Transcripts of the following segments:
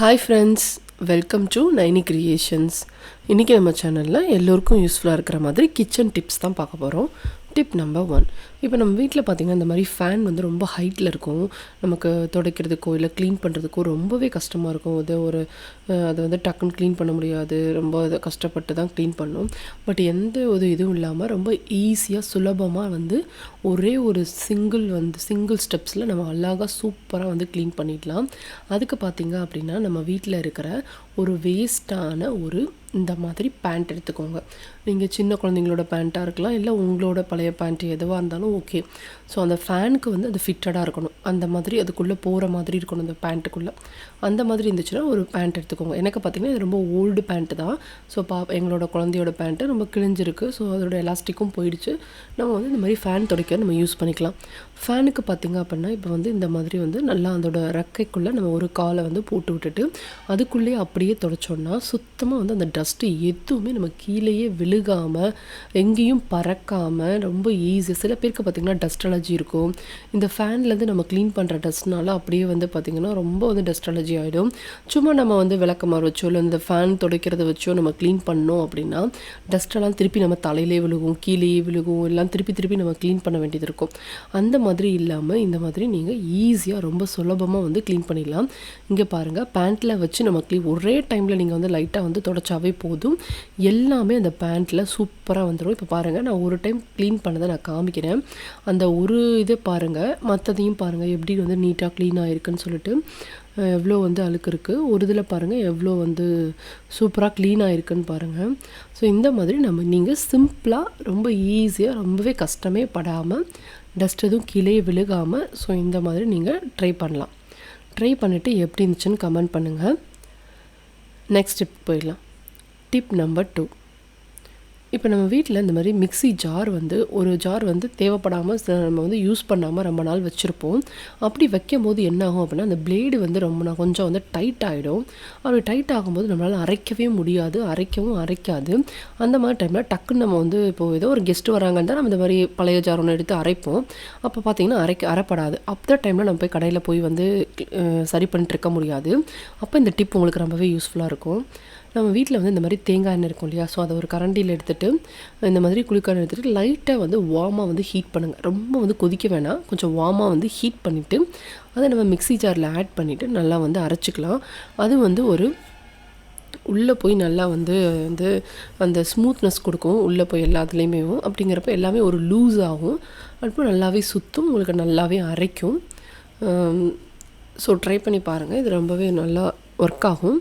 Hi friends welcome to Naini creations இன்றைக்கி நம்ம சேனலில் எல்லோருக்கும் யூஸ்ஃபுல்லாக இருக்கிற மாதிரி கிச்சன் டிப்ஸ் தான் பார்க்க போகிறோம் டிப் நம்பர் ஒன் இப்போ நம்ம வீட்டில் பார்த்திங்கன்னா இந்த மாதிரி ஃபேன் வந்து ரொம்ப ஹைட்டில் இருக்கும். நமக்கு துடைக்கிறதுக்கோ இல்லை க்ளீன் பண்ணுறதுக்கோ ரொம்பவே கஷ்டமாக இருக்கும். அது ஒரு அதை வந்து டக்குன்னு க்ளீன் பண்ண முடியாது. ரொம்ப கஷ்டப்பட்டு தான் க்ளீன் பண்ணும். பட் எந்த ஒரு இதுவும் இல்லாமல் ரொம்ப ஈஸியாக சுலபமாக வந்து ஒரே ஒரு சிங்கிள் வந்து சிங்கிள் ஸ்டெப்ஸில் நம்ம அழகாக சூப்பராக வந்து க்ளீன் பண்ணிடலாம். அதுக்கு பார்த்தீங்க அப்படின்னா நம்ம வீட்டில் இருக்கிற ஒரு வேஸ்ட்டான ஒரு இந்த மாதிரி பேண்ட் எடுத்துக்கோங்க. நீங்கள் சின்ன குழந்தைங்களோட பேண்ட்டாக இருக்கலாம் இல்லை உங்களோட பழைய பேண்ட் எதுவாக இருந்தாலும் ஓகே ஸோ அந்த ஃபேனுக்கு வந்து அது ஃபிட்டடாக இருக்கணும். அந்த மாதிரி அதுக்குள்ளே போகிற மாதிரி இருக்கணும் அந்த பேண்ட்டுக்குள்ளே அந்த மாதிரி இருந்துச்சுன்னா ஒரு பேண்ட் எடுத்துக்கோங்க. எனக்கு பார்த்தீங்கன்னா இது ரொம்ப ஓல்டு பேண்ட்டு தான். ஸோ பா எங்களோட குழந்தையோட பேண்ட்டு ரொம்ப கிழிஞ்சிருக்கு. ஸோ அதோட எலாஸ்டிக்கும் போயிடுச்சு. நம்ம வந்து இந்த மாதிரி ஃபேன் துடைக்க நம்ம யூஸ் பண்ணிக்கலாம். ஃபேனுக்கு பார்த்தீங்க அப்படின்னா இப்போ வந்து இந்த மாதிரி வந்து நல்லா அதோட ரெக்கைக்குள்ளே நம்ம ஒரு காலை வந்து போட்டு விட்டுட்டு அதுக்குள்ளேயே அப்படியே தொடச்சோன்னா சுத்தமாக வந்து அந்த டஸ்ட்டு எதுவுமே நம்ம கீழேயே விழுகாமல் எங்கேயும் பறக்காமல் ரொம்ப ஈஸி சில பேருக்கு பார்த்திங்கன்னா டஸ்ட் அலர்ஜி இருக்கும். இந்த ஃபேன்லேருந்து நம்ம க்ளீன் பண்ணுற டஸ்ட்னால அப்படியே வந்து பார்த்திங்கன்னா ரொம்ப வந்து டஸ்ட் அலர்ஜி ஆகிடும் சும்மா நம்ம வந்து விளக்கமாறு வச்சோ இல்லை இந்த ஃபேன் துடைக்கிறத வச்சோ நம்ம க்ளீன் பண்ணோம் அப்படின்னா டஸ்ட்டெல்லாம் திருப்பி நம்ம தலையிலே விழுகும் கீழேயே விழுகும் எல்லாம் திருப்பி திருப்பி நம்ம க்ளீன் பண்ண வேண்டியது இருக்கும். அந்த மாதிரி இல்லாமல் இந்த மாதிரி நீங்கள் ஈஸியாக ரொம்ப சுலபமாக வந்து க்ளீன் பண்ணிடலாம். இங்கே பாருங்கள் பேண்ட்டில் வச்சு நம்ம க்ளீன் ஒரே டைமில் நீங்கள் வந்து லைட்டாக வந்து தொடச்சாவே போதும். எல்லாமே அந்த பேண்ட்டில் சூப்பராக வந்துடும். இப்போ பாருங்கள் நான் ஒரு டைம் க்ளீன் பண்ணதை நான் காமிக்கிறேன். அந்த ஒரு இதை பாருங்கள் மற்றதையும் பாருங்கள் எப்படி வந்து நீட்டாக க்ளீனாக ஆகிருக்குன்னு சொல்லிட்டு. எவ்வளோ வந்து அழுக்கு இருக்குது ஒரு இதில் பாருங்கள் எவ்வளோ வந்து சூப்பராக க்ளீனாக ஆகிருக்குன்னு பாருங்கள் ஸோ இந்த மாதிரி நம்ம நீங்கள் சிம்பிளாக ரொம்ப ஈஸியாக ரொம்பவே கஷ்டமே படாமல் டஸ்ட் எதுவும் கீழே விழுகாமல் ஸோ இந்த மாதிரி நீங்கள் ட்ரை பண்ணலாம். ட்ரை பண்ணிவிட்டு எப்படி இருந்துச்சுன்னு கமெண்ட் பண்ணுங்கள் நெக்ஸ்ட் டிப் போயிடலாம். டிப் நம்பர் டூ இப்போ நம்ம வீட்டில் இந்த மாதிரி மிக்ஸி ஜார் வந்து ஒரு ஜார் வந்து தேவைப்படாமல் நம்ம வந்து யூஸ் பண்ணாமல் ரொம்ப நாள் வச்சுருப்போம். அப்படி வைக்கும் போது என்ன ஆகும் அப்படின்னா அந்த பிளேடு வந்து ரொம்ப நாள் கொஞ்சம் வந்து டைட் ஆகிடும் அப்படி டைட் ஆகும்போது நம்மளால் அரைக்கவே முடியாது. அரைக்கவும் அரைக்காது. அந்த மாதிரி டைமில் டக்குன்னு நம்ம வந்து இப்போ ஏதோ ஒரு கெஸ்ட் வராங்கன்னு தான் நம்ம இந்த மாதிரி பழைய ஜார் ஒன்று எடுத்து அரைப்போம். அப்போ பார்த்திங்கன்னா அரைக்க அரைப்படாது. அப்போ டைமில் நம்ம போய் கடையில் போய் வந்து சரி பண்ணிட்டு இருக்க முடியாது. அப்போ இந்த டிப் உங்களுக்கு ரொம்பவே யூஸ்ஃபுல்லாக இருக்கும். நம்ம வீட்டில் வந்து இந்த மாதிரி தேங்காய் எண்ணெய் இருக்கும் இல்லையா? ஸோ அதை ஒரு கரண்டியில் எடுத்துகிட்டு இந்த மாதிரி குளிக்கான எடுத்துகிட்டு லைட்டாக வந்து வார்மாக வந்து ஹீட் பண்ணுங்கள் ரொம்ப வந்து கொதிக்க வேணாம். கொஞ்சம் வார்மாக வந்து ஹீட் பண்ணிவிட்டு அதை நம்ம மிக்ஸி ஜாரில் ஆட் பண்ணிவிட்டு நல்லா வந்து அரைச்சிக்கலாம். அது வந்து ஒரு உள்ளே போய் நல்லா வந்து வந்து அந்த ஸ்மூத்னஸ் கொடுக்கும். உள்ளே போய் எல்லாத்துலேயுமே அப்படிங்கிறப்ப எல்லாமே ஒரு லூஸ் ஆகும். அப்போ நல்லாவே சுற்றும் உங்களுக்கு நல்லாவே அரைக்கும். ஸோ ட்ரை பண்ணி பாருங்கள் இது ரொம்பவே நல்லா ஒர்க் ஆகும்.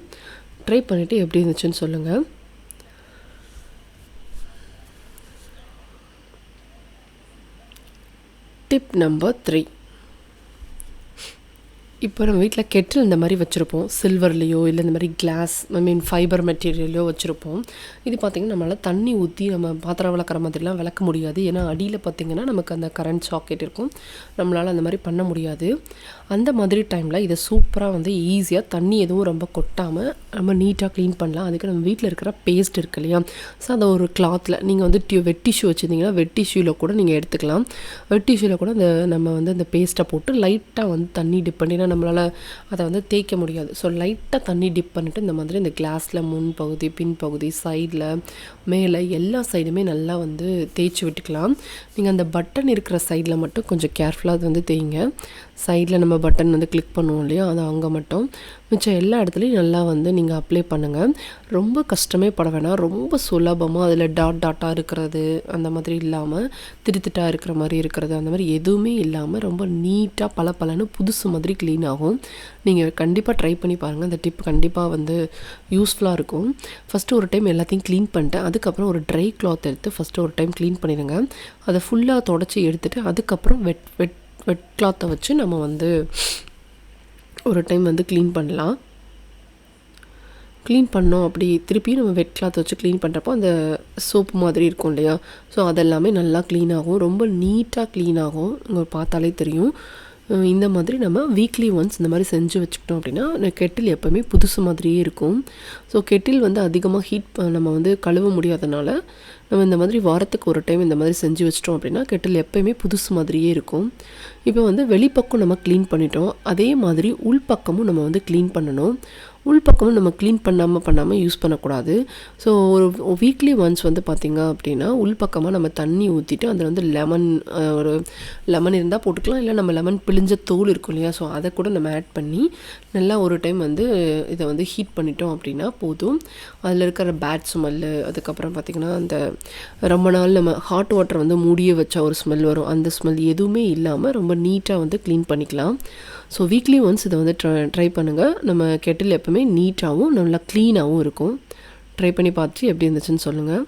ட்ரை பண்ணிவிட்டு எப்படி இருந்துச்சுன்னு சொல்லுங்கள் டிப் நம்பர் த்ரீ இப்போ நம்ம வீட்டில் கெட்டில் இந்த மாதிரி வச்சுருப்போம். சில்வர்லேயோ இல்லை இந்த மாதிரி கிளாஸ் ஐ மீன் ஃபைபர் மெட்டீரியல்லையோ வச்சுருப்போம். இது பார்த்திங்கன்னா நம்மளால் தண்ணி ஊற்றி நம்ம பாத்திரம் விளக்குற மாதிரிலாம் விளக்க முடியாது. ஏன்னா அடியில் பார்த்திங்கன்னா நமக்கு அந்த கரண்ட் சாக்கெட் இருக்கும். நம்மளால் அந்த மாதிரி பண்ண முடியாது. அந்த மாதிரி டைமில் இதை சூப்பராக வந்து ஈஸியாக தண்ணி எதுவும் ரொம்ப கொட்டாமல் நம்ம நீட்டாக க்ளீன் பண்ணலாம். அதுக்கு நம்ம வீட்டில் இருக்கிற பேஸ்ட் இருக்கு இல்லையா? ஸோ அதை ஒரு கிளாத்தில் நீங்கள் வந்து டியூ வெட் டிஷ்யூ வச்சுருந்தீங்கன்னா வெட் டிஷ்யூவில் கூட நீங்கள் எடுத்துக்கலாம். வெட் டிஷ்யூவில் கூட இந்த நம்ம வந்து அந்த பேஸ்ட்டை போட்டு லைட்டாக வந்து தண்ணி டிப் பண்ணி ஏன்னா நம்மளால் அதை வந்து தேய்க்க முடியாது. ஸோ லைட்டாக தண்ணி டிப் பண்ணிவிட்டு இந்த மாதிரி இந்த கிளாஸில் முன் பகுதி பின் பகுதி சைடில் மேலே எல்லா சைடுமே நல்லா வந்து தேய்ச்சி விட்டுக்கலாம். நீங்கள் அந்த பட்டன் இருக்கிற சைடில் மட்டும் கொஞ்சம் கேர்ஃபுல்லாக அது வந்து தேய்ங்க. சைடில் நம்ம பட்டன் வந்து கிளிக் பண்ணுவோம் இல்லையா? அது அங்கே மட்டும். மிச்சம் எல்லா இடத்துலையும் நல்லா வந்து நீங்கள் அப்ளை பண்ணுங்கள் ரொம்ப கஷ்டமே பட வேணாம். ரொம்ப சுலபமாக அதில் டாட் டாட்டாக இருக்கிறது அந்த மாதிரி இல்லாமல் திருத்திட்டாக இருக்கிற மாதிரி இருக்கிறது அந்த மாதிரி எதுவுமே இல்லாமல் ரொம்ப நீட்டாக பல பலன்னு புதுசு மாதிரி க்ளீன் ஆகும். நீங்கள் கண்டிப்பாக ட்ரை பண்ணி பாருங்கள் அந்த டிப் கண்டிப்பாக வந்து யூஸ்ஃபுல்லாக இருக்கும். ஃபஸ்ட்டு ஒரு டைம் எல்லாத்தையும் க்ளீன் பண்ணிட்டேன். அதுக்கப்புறம் ஒரு ட்ரை கிளாத் எடுத்து ஃபஸ்ட்டு ஒரு டைம் க்ளீன் பண்ணிடுங்க. அதை ஃபுல்லாக தொடச்சி எடுத்துகிட்டு அதுக்கப்புறம் வெட் வெட் வெட் கிளாத்தை வச்சு நம்ம வந்து ஒரு டைம் வந்து க்ளீன் பண்ணலாம். க்ளீன் பண்ணோம் அப்படி திருப்பி நம்ம வெட் கிளாத் வச்சு க்ளீன் பண்ணுறப்போ அந்த சோப்பு மாதிரி இருக்கும் இல்லையா? ஸோ அதெல்லாமே நல்லா க்ளீன் ஆகும். ரொம்ப நீட்டாக க்ளீன் ஆகும். உங்களுக்கு பார்த்தாலே தெரியும். இந்த மாதிரி நம்ம வீக்லி ஒன்ஸ் இந்த மாதிரி செஞ்சு வச்சுக்கிட்டோம் அப்படின்னா கெட்டில் எப்போவுமே புதுசு மாதிரியே இருக்கும். ஸோ கெட்டில் வந்து அதிகமாக ஹீட் நம்ம வந்து கழுவ முடியாதனால நம்ம இந்த மாதிரி வாரத்துக்கு ஒரு டைம் இந்த மாதிரி செஞ்சு வச்சிட்டோம் அப்படின்னா கெட்டில் எப்போயுமே புதுசு மாதிரியே இருக்கும். இப்போ வந்து வெளிப்பக்கம் நம்ம க்ளீன் பண்ணிட்டோம். அதே மாதிரி உள்பக்கமும் நம்ம வந்து க்ளீன் பண்ணணும். உள்பக்கமும் நம்ம க்ளீன் பண்ணாமல் பண்ணாமல் யூஸ் பண்ணக்கூடாது. ஸோ ஒரு வீக்லி ஒன்ஸ் வந்து பார்த்திங்க அப்படின்னா உள்பக்கமாக நம்ம தண்ணி ஊற்றிட்டு அதில் வந்து லெமன் ஒரு லெமன் இருந்தால் போட்டுக்கலாம். இல்லை நம்ம லெமன் பிழிஞ்ச தோல் இருக்கும் இல்லையா? ஸோ அதை கூட நம்ம ஆட் பண்ணி நல்லா ஒரு டைம் வந்து இதை வந்து ஹீட் பண்ணிட்டோம் அப்படின்னா போதும். அதில் இருக்கிற பேட் ஸ்மெல்லு அதுக்கப்புறம் பார்த்திங்கன்னா அந்த ரொம்ப நாள் நம்ம ஹாட் வாட்டர் வந்து மூடியே வச்சா ஒரு ஸ்மெல் வரும். அந்த ஸ்மெல் எதுவுமே இல்லாமல் ரொம்ப நீட்டாக வந்து க்ளீன் பண்ணிக்கலாம். ஸோ வீக்லி ஒன்ஸ் இதை வந்து ட்ரை ட்ரை பண்ணுங்கள் நம்ம கெட்டில் எப்போவுமே நீட்டாகவும் நல்லா க்ளீனாகவும் இருக்கும். ட்ரை பண்ணி பார்த்துட்டு எப்படி இருந்துச்சுன்னு சொல்லுங்கள்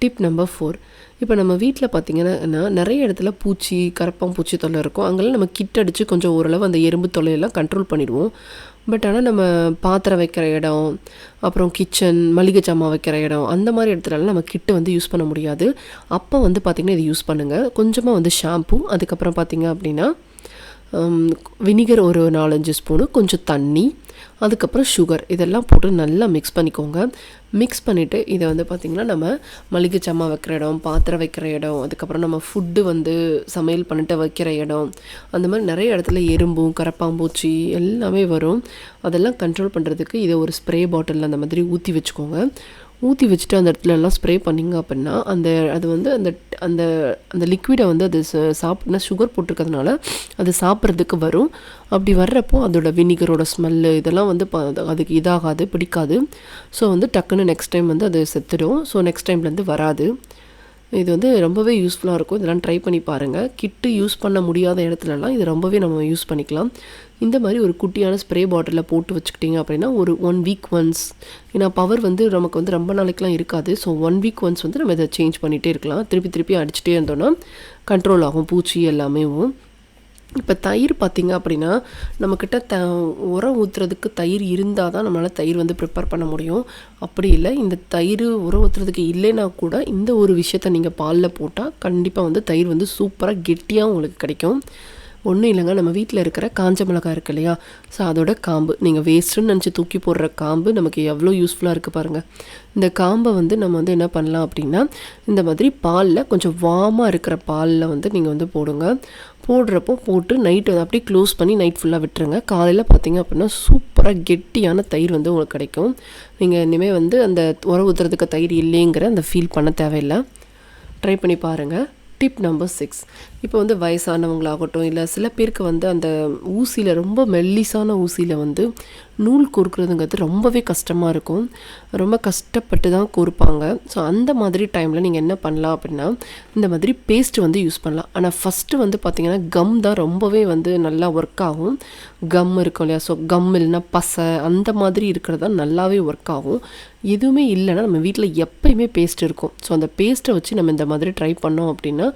டிப் நம்பர் ஃபோர் இப்போ நம்ம வீட்டில் பார்த்திங்கன்னா நிறைய இடத்துல பூச்சி கரப்பான் பூச்சி தொல்லை இருக்கும். அங்கெல்லாம் நம்ம கிட் அடித்து கொஞ்சம் ஓரளவு அந்த எறும்பு தொல்லையெல்லாம் கண்ட்ரோல் பண்ணிடுவோம். பட் ஆனால் நம்ம பாத்திரம் வைக்கிற இடம் அப்புறம் கிச்சன் மளிகை ஜாமான் வைக்கிற இடம் அந்த மாதிரி இடத்துலலாம் நம்ம கிட்டு வந்து யூஸ் பண்ண முடியாது. அப்போ வந்து பார்த்திங்கன்னா இது யூஸ் பண்ணுங்கள் கொஞ்சமாக வந்து ஷாம்பு அதுக்கப்புறம் பார்த்திங்க அப்படின்னா வினிகர் ஒரு நாலஞ்சு ஸ்பூனு கொஞ்சம் தண்ணி அதுக்கப்புறம் சுகர் இதெல்லாம் போட்டு நல்லா மிக்ஸ் பண்ணிக்கோங்க. மிக்ஸ் பண்ணிவிட்டு இதை வந்து பார்த்திங்கன்னா நம்ம மளிகை சாமான் வைக்கிற இடம் பாத்திரம் வைக்கிற இடம் அதுக்கப்புறம் நம்ம ஃபுட்டு வந்து சமையல் பண்ணிட்டு வைக்கிற இடம் அந்த மாதிரி நிறைய இடத்துல எறும்பும் கரப்பாம்பூச்சி எல்லாமே வரும். அதெல்லாம் கண்ட்ரோல் பண்ணுறதுக்கு இதை ஒரு ஸ்ப்ரே பாட்டிலில் அந்த மாதிரி ஊற்றி வச்சுக்கோங்க. ஊற்றி வச்சுட்டு அந்த இடத்துல எல்லாம் ஸ்ப்ரே பண்ணிங்க அப்படின்னா அந்த அது வந்து அந்த அந்த அந்த லிக்விடை வந்து அது சாப்பிட்னா சுகர் போட்டிருக்கிறதுனால அது சாப்பிட்றதுக்கு வரும். அப்படி வர்றப்போ அதோட வினிகரோட ஸ்மெல்லு இதெல்லாம் வந்து அதுக்கு இதாகாது பிடிக்காது. ஸோ வந்து டக்குன்னு நெக்ஸ்ட் டைம் வந்து அது செத்துடும். ஸோ நெக்ஸ்ட் டைம்லேருந்து வராது. இது வந்து ரொம்பவே யூஸ்ஃபுல்லாக இருக்கும். இதெல்லாம் ட்ரை பண்ணி பாருங்கள் கிட்டு யூஸ் பண்ண முடியாத இடத்துலலாம் இது ரொம்பவே நம்ம யூஸ் பண்ணிக்கலாம். இந்த மாதிரி ஒரு குட்டியான ஸ்ப்ரே பாட்டிலில் போட்டு வச்சுக்கிட்டிங்க அப்படின்னா ஒரு ஒன் வீக் ஒன்ஸ் ஏன்னா பவர் வந்து நமக்கு வந்து ரொம்ப நாளைக்கெலாம் இருக்காது. ஸோ ஒன் வீக் ஒன்ஸ் வந்து நம்ம இதை சேஞ்ச் பண்ணிகிட்டே இருக்கலாம். திருப்பி திருப்பி அடிச்சுட்டே இருந்தோன்னா கண்ட்ரோல் ஆகும். பூச்சி எல்லாமேவும். இப்போ தயிர் பார்த்திங்க அப்படின்னா நம்மக்கிட்ட த உரம் ஊற்றுறதுக்கு தயிர் இருந்தால் தான் நம்மளால் தயிர் வந்து ப்ரிப்பேர் பண்ண முடியும். அப்படி இல்லை இந்த தயிர் உரம் ஊற்றுறதுக்கு இல்லைன்னா கூட இந்த ஒரு விஷயத்த நீங்கள் பாலில் போட்டால் கண்டிப்பாக வந்து தயிர் வந்து சூப்பராக கெட்டியாக உங்களுக்கு கிடைக்கும். ஒன்றும் இல்லைங்க. நம்ம வீட்டில் இருக்கிற காஞ்ச மிளகாய் இருக்கு இல்லையா? ஸோ அதோட காம்பு. நீங்கள் வேஸ்ட்டுன்னு நினச்சி தூக்கி போடுற காம்பு நமக்கு எவ்வளோ யூஸ்ஃபுல்லாக இருக்குது பாருங்கள் இந்த காம்பை வந்து நம்ம வந்து என்ன பண்ணலாம் அப்படின்னா இந்த மாதிரி பாலில் கொஞ்சம் வார்மாக இருக்கிற பாலில் வந்து நீங்கள் வந்து போடுங்க. போடுறப்போ போட்டு நைட்டு அப்படியே க்ளோஸ் பண்ணி நைட் ஃபுல்லாக விட்டுருங்க. காலையில் பார்த்தீங்க அப்படின்னா சூப்பராக கெட்டியான தயிர் வந்து உங்களுக்கு கிடைக்கும். நீங்கள் இனிமேல் வந்து அந்த உரம் ஊற்றுறதுக்கு தயிர் இல்லைங்கிற அந்த ஃபீல் பண்ண தேவையில்லை. ட்ரை பண்ணி பாருங்கள் டிப் நம்பர் சிக்ஸ் இப்போ வந்து வயசானவங்களாகட்டும் இல்லை சில பேருக்கு வந்து அந்த ஊசியில் ரொம்ப மெல்லிசான ஊசியில் வந்து நூல் கோர்க்குறதுங்கிறது ரொம்பவே கஷ்டமாக இருக்கும். ரொம்ப கஷ்டப்பட்டு தான் கோர்ப்பாங்க ஸோ அந்த மாதிரி டைமில் நீங்கள் என்ன பண்ணலாம் அப்படின்னா இந்த மாதிரி பேஸ்ட் வந்து யூஸ் பண்ணலாம். ஆனால் ஃபஸ்ட்டு வந்து பார்த்திங்கன்னா கம் தான் ரொம்பவே வந்து நல்லா ஒர்க் ஆகும். கம் இருக்கும் இல்லையா? ஸோ கம் இல்லைன்னா பசை அந்த மாதிரி இருக்கிறது தான் நல்லாவே ஒர்க் ஆகும். எதுவுமே இல்லைன்னா நம்ம வீட்டில் எப்பயுமே பேஸ்ட் இருக்கும். ஸோ அந்த பேஸ்ட்டை வச்சு நம்ம இந்த மாதிரி ட்ரை பண்ணோம் அப்படின்னா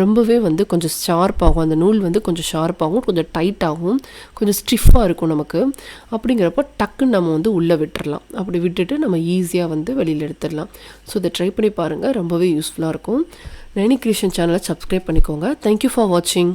ரொம்பவே வந்து கொஞ்சம் ஷார்ப்பாகும் அந்த நூல் வந்து கொஞ்சம் ஷார்ப்பாகும் கொஞ்சம் டைட்டாகும் கொஞ்சம் ஸ்டிஃபாக இருக்கும் நமக்கு. அப்படிங்கிறப்போ டக்குன்னு நம்ம வந்து உள்ளே விட்டுறலாம். அப்படி விட்டுட்டு நம்ம ஈஸியாக வந்து வெளியில் எடுத்துடலாம். ஸோ இதை ட்ரை பண்ணி பாருங்கள் ரொம்பவே யூஸ்ஃபுல்லாக இருக்கும். நைனி கிரியேஷன் சேனலை சப்ஸ்கிரைப் பண்ணிக்கோங்க. தேங்க்யூ ஃபார் வாட்சிங்